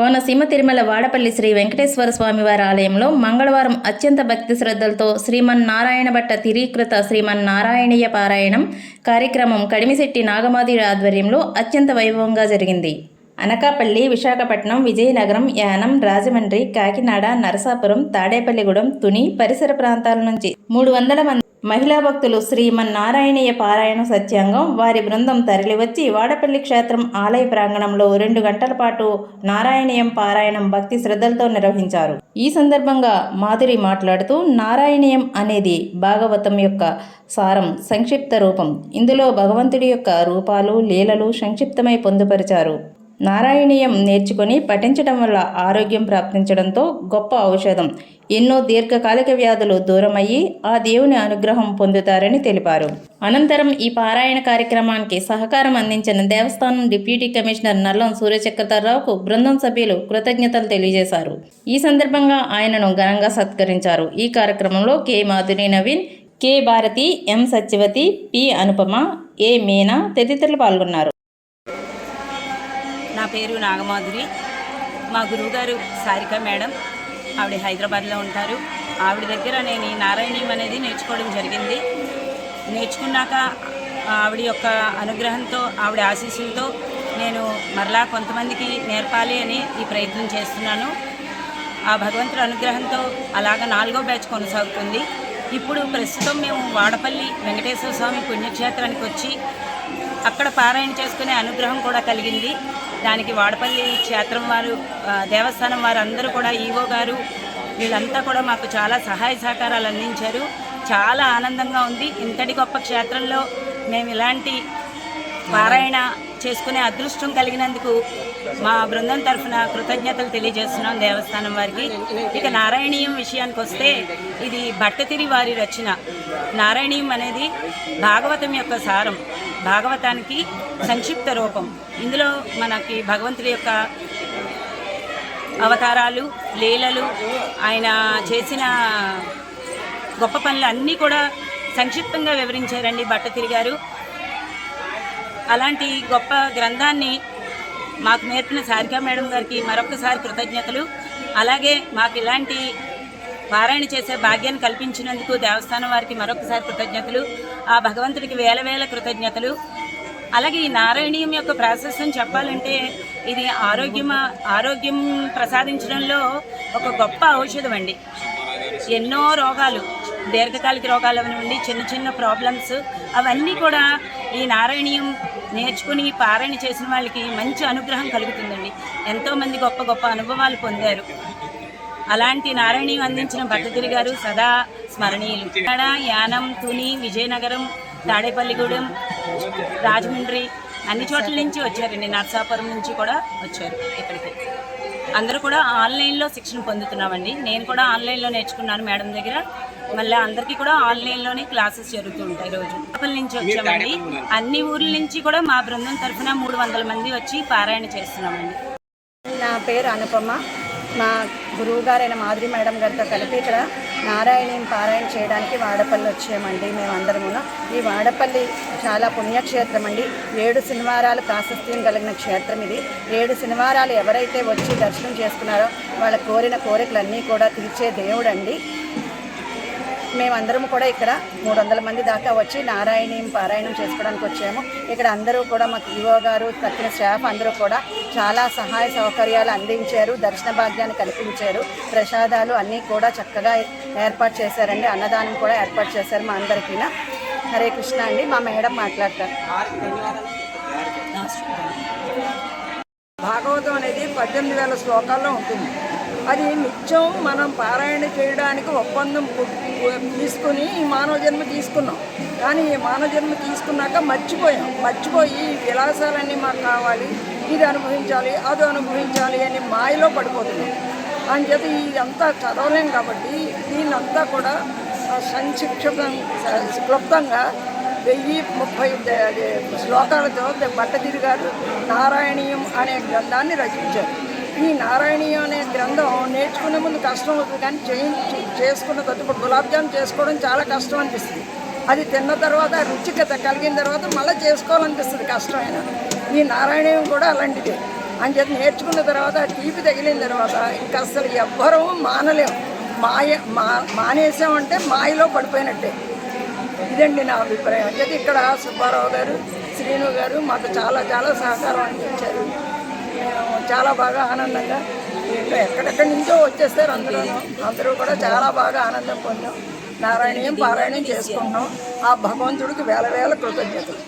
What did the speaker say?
కోనసీమ తిరుమల వాడపల్లి శ్రీ వెంకటేశ్వర స్వామివారి ఆలయంలో మంగళవారం అత్యంత భక్తి శ్రద్ధలతో శ్రీమన్నారాయణ భట్ట తిరీకృత శ్రీమన్నారాయణీయ పారాయణం కార్యక్రమం కడిమిశెట్టి నాగమాది ఆధ్వర్యంలో అత్యంత వైభవంగా జరిగింది. అనకాపల్లి విశాఖపట్నం విజయనగరం యానం రాజమండ్రి కాకినాడ నరసాపురం తాడేపల్లిగూడెం తుని పరిసర ప్రాంతాల నుంచి మూడు వందల మంది మహిళా భక్తులు శ్రీమన్నారాయణీయ పారాయణ సత్యాంగం వారి బృందం తరలివచ్చి వాడపల్లి క్షేత్రం ఆలయ ప్రాంగణంలో రెండు గంటల పాటు నారాయణీయం పారాయణం భక్తి శ్రద్ధలతో నిర్వహించారు. ఈ సందర్భంగా మాధురి మాట్లాడుతూ నారాయణీయం అనేది భాగవతం యొక్క సారం సంక్షిప్త రూపం. ఇందులో భగవంతుడి యొక్క రూపాలు లీలలు సంక్షిప్తమై పొందుపరిచారు. నారాయణీయం నేర్చుకొని పఠించడం వల్ల ఆరోగ్యం ప్రాప్తించడంతో గొప్ప ఔషధం. ఎన్నో దీర్ఘకాలిక వ్యాధులు దూరమయ్యి ఆ దేవుని అనుగ్రహం పొందుతారని తెలిపారు. అనంతరం ఈ పారాయణ కార్యక్రమానికి సహకారం అందించిన దేవస్థానం డిప్యూటీ కమిషనర్ నల్లం సూర్యచక్రధర్రావుకు బృందం సభ్యులు కృతజ్ఞతలు తెలియజేశారు. ఈ సందర్భంగా ఆయనను ఘనంగా సత్కరించారు. ఈ కార్యక్రమంలో K. Madhuri Naveen K. Bharati M. Satyavathi P. Anupama A. Meena తదితరులు పాల్గొన్నారు. నా పేరు నాగమాధురి. మా గురువుగారు సారిక మేడం ఆవిడ హైదరాబాద్లో ఉంటారు. ఆవిడ దగ్గర నేను ఈ నారాయణీయం అనేది నేర్చుకోవడం జరిగింది. నేర్చుకున్నాక ఆవిడ యొక్క అనుగ్రహంతో ఆవిడ ఆశీస్సులతో నేను మరలా కొంతమందికి నేర్పాలి అని ఈ ప్రయత్నం చేస్తున్నాను. ఆ భగవంతుడి అనుగ్రహంతో అలాగ నాలుగో బ్యాచ్ కొనసాగుతుంది. ఇప్పుడు ప్రస్తుతం మేము వాడపల్లి వెంకటేశ్వర స్వామి పుణ్యక్షేత్రానికి వచ్చి అక్కడ పారాయణ చేసుకునే అనుగ్రహం కూడా కలిగింది. దానికి వాడపల్లి క్షేత్రం వారు దేవస్థానం వారు అందరూ కూడా ఈవో గారు వీళ్ళంతా కూడా మాకు చాలా సహాయ సహకారాలు అందించారు. చాలా ఆనందంగా ఉంది. ఇంతటి గొప్ప క్షేత్రంలో మేము ఇలాంటి పారాయణ చేసుకునే అదృష్టం కలిగినందుకు మా బృందం తరఫున కృతజ్ఞతలు తెలియజేస్తున్నాం దేవస్థానం వారికి. ఇక నారాయణీయం విషయానికి వస్తే ఇది భట్టతిరి వారి రచన. నారాయణీయం అనేది భాగవతం యొక్క సారం. భాగవతానికి సంక్షిప్త రూపం. ఇందులో మనకి భగవంతుడి యొక్క అవతారాలు లీలలు ఆయన చేసిన గొప్ప పనులు అన్నీ కూడా సంక్షిప్తంగా వివరించారండి భట్టతిరి గారు. అలాంటి గొప్ప గ్రంథాన్ని మాకు నేర్పిన సారికా మేడం గారికి మరొకసారి కృతజ్ఞతలు. అలాగే మాకు ఇలాంటి పారాయణ చేసే భాగ్యాన్ని కల్పించినందుకు దేవస్థానం వారికి మరొకసారి కృతజ్ఞతలు. ఆ భగవంతుడికి వేల వేల కృతజ్ఞతలు. అలాగే ఈ నారాయణీయం యొక్క ప్రాసెస్ చెప్పాలంటే ఇది ఆరోగ్యం ఆరోగ్యం ప్రసాదించడంలో ఒక గొప్ప ఔషధం అండి. ఎన్నో రోగాలు దీర్ఘకాలిక రోగాలు అవనివ్వండి చిన్న చిన్న ప్రాబ్లమ్స్ అవన్నీ కూడా ఈ నారాయణీయం నేర్చుకుని పారాయణ చేసిన వాళ్ళకి మంచి అనుగ్రహం కలుగుతుందండి. ఎంతోమంది గొప్ప గొప్ప అనుభవాలు పొందారు. అలాంటి నారాయణీయం అందించిన భట్టతిరి గారు సదా స్మరణీయులు. ఇక్కడ యానం తుని విజయనగరం తాడేపల్లిగూడెం రాజమండ్రి అన్ని చోట్ల నుంచి వచ్చారండి. నర్సాపురం నుంచి కూడా వచ్చారు ఇక్కడికి. అందరూ కూడా ఆన్లైన్లో శిక్షణ పొందుతున్నామండి. నేను కూడా ఆన్లైన్లో నేర్చుకున్నాను మేడం దగ్గర. మళ్ళీ అందరికీ కూడా ఆన్లైన్లోనే క్లాసెస్ జరుగుతూ ఉంటాయి రోజు. లోపల నుంచి వచ్చామండి. అన్ని ఊర్ల నుంచి కూడా మా బృందం తరఫున మూడు వందల మంది వచ్చి పారాయణ చేస్తున్నామండి. నా పేరు అనుపమ. మా గురువు గారైన మాధురి మేడం గారితో కలిపి ఇక్కడ నారాయణం పారాయణ చేయడానికి వాడపల్లి వచ్చామండి మేమందరమును. ఈ వాడపల్లి చాలా పుణ్యక్షేత్రం అండి ఏడు శనివారాలు ప్రాశస్త్యం కలిగిన క్షేత్రం ఇది. ఏడు శనివారాలు ఎవరైతే వచ్చి దర్శనం చేసుకున్నారో వాళ్ళ కోరిన కోరికలన్నీ కూడా తీర్చే దేవుడండి. మేమందరం కూడా ఇక్కడ మూడు వందల మంది దాకా వచ్చి నారాయణీయం పారాయణం చేసుకోవడానికి వచ్చాము. ఇక్కడ అందరూ కూడా మాకు ఈవో గారు తక్కిన స్టాఫ్ అందరూ కూడా చాలా సహాయ సౌకర్యాలు అందించారు దర్శన భాగ్యాన్ని కల్పించారు. ప్రసాదాలు అన్నీ కూడా చక్కగా ఏర్పాటు చేశారండి. అన్నదానం కూడా ఏర్పాటు చేశారు మా అందరికీ. హరే కృష్ణ అండి. మా మేడం మాట్లాడతారు. భాగవతం అనేది పద్దెనిమిది వేల శ్లోకాల్లో ఉంటుంది. అది నిత్యం మనం పారాయణ చేయడానికి ఒప్పందం పు- తీసుకుని ఈ మానవ జన్మ తీసుకున్నాం. కానీ ఈ మానవ జన్మ తీసుకున్నాక మర్చిపోయాం. మర్చిపోయి విలాసాలన్నీ మాకు కావాలి ఇది అనుభవించాలి అది అనుభవించాలి అని మాయలో పడిపోతున్నాం. అంచేత ఇదంతా చదవలేం కాబట్టి దీన్నంతా కూడా ఆ, సంక్షిప్తం క్లుప్తంగా వెయ్యి ముప్పై అది శ్లోకాలతో ద- గారు నారాయణీయం అనే గ్రంథాన్ని రచించారు. ఈ నారాయణీయం అనే గ్రంథం నేర్చుకునే ముందు కష్టం అవుతుంది కానీ చేయించి చేసుకున్న తర్వాత ఇప్పుడు గులాబ్ జామ్ చేసుకోవడం చాలా కష్టం అనిపిస్తుంది. అది తిన్న తర్వాత రుచికత కలిగిన తర్వాత మళ్ళీ చేసుకోవాలనిపిస్తుంది కష్టమైన. ఈ నారాయణీయం కూడా అలాంటిదే. చెప్పి నేర్చుకున్న తర్వాత టీపీ తగిలిన తర్వాత ఇంకా అసలు ఎవ్వరూ మానలేం. మాయ మా మానేసామంటే మాయలో పడిపోయినట్టే. ఇదండి నా అభిప్రాయం. అయితే ఇక్కడ సుబ్బారావు గారు శ్రీను గారు మాకు చాలా చాలా సహకారం అందించారు. చాలా బాగా ఆనందంగా ఎక్కడెక్కడి నుంచో వచ్చేస్తారు అందరూ. అందరూ కూడా చాలా బాగా ఆనందం పొందాం. నారాయణీయం పారాయణం చేసుకుంటున్నాం. ఆ భగవంతుడికి వేల వేల కృతజ్ఞతలు.